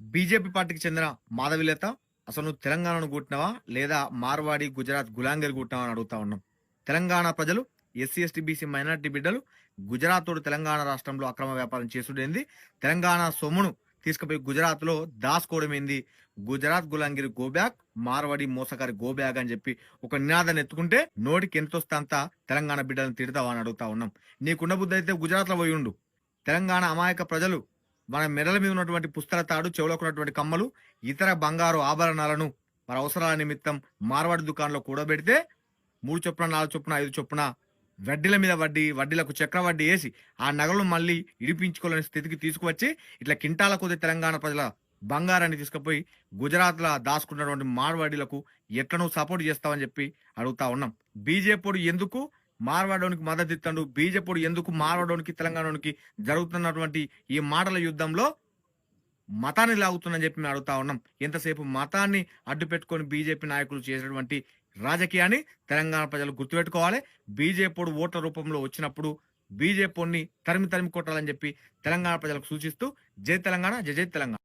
BJP పార్టీకి చెందిన మాధవిలేత అసలు నువ్వు తెలంగాణను కూట్టినావా? లేదా మార్వాడి గుజరాత్ గులాంగిరి కూట్టినావా అని అడుగుతా ఉన్నాం. తెలంగాణ ప్రజలు ఎస్సీ ఎస్టీ బీసీ మైనార్టీ బిడ్డలు గుజరాత్ తోడు తెలంగాణ రాష్ట్రంలో అక్రమ వ్యాపారం చేసుడేంది. తెలంగాణ సొమ్మును తీసుకుపోయి గుజరాత్లో దాచుకోవడం ఏంది గుజరాత్ గులాంగిరి గోబ్యాక్ మార్వాడి మోసగారి గోబ్యాగ్ అని చెప్పి ఒక నినాదాన్ని ఎత్తుకుంటే నోటికి ఎంత వస్తే అంత తెలంగాణ బిడ్డలను తిడతావా అని అడుగుతా ఉన్నాం. నీకున్న బుద్ధి అయితే గుజరాత్లో పోయి ఉండు. తెలంగాణ అమాయక ప్రజలు మన మెడల మీద ఉన్నటువంటి పుస్తల తాడు చెవులకు ఉన్నటువంటి కమ్మలు ఇతర బంగారు ఆభరణాలను మన అవసరాల నిమిత్తం మార్వాడి దుకాణంలో కూడబెడితే మూడు చొప్పున నాలుగు చొప్పున ఐదు చొప్పున వడ్డీల మీద వడ్డీ వడ్డీలకు చక్ర వడ్డీ వేసి ఆ నగలు మళ్ళీ ఇడిపించుకోలేని స్థితికి తీసుకువచ్చి ఇట్లా కింటాల కొద్ది తెలంగాణ ప్రజల బంగారాన్ని తీసుకుపోయి గుజరాత్లో దాచుకున్నటువంటి మార్వాడీలకు ఎట్లనూ సపోర్ట్ చేస్తామని చెప్పి అడుగుతా ఉన్నాం. బీజేపీ ఎందుకు మార్వాడోనికి మద్దతు ఇస్తాడు ఎందుకు మార్వాడోనికి తెలంగాణకి జరుగుతున్నటువంటి ఈ మాటల యుద్ధంలో మతాన్ని లాగుతుందని చెప్పి మేము అడుగుతా ఉన్నాం. ఎంతసేపు మతాన్ని అడ్డు పెట్టుకొని బీజేపీ నాయకులు చేసినటువంటి రాజకీయాన్ని తెలంగాణ ప్రజలు గుర్తుపెట్టుకోవాలి. బీజేపీ ఓట్ల రూపంలో వచ్చినప్పుడు బీజేపీని తరిమి తరిమి కొట్టాలని చెప్పి తెలంగాణ ప్రజలకు సూచిస్తూ జై తెలంగాణ జై జై తెలంగాణ.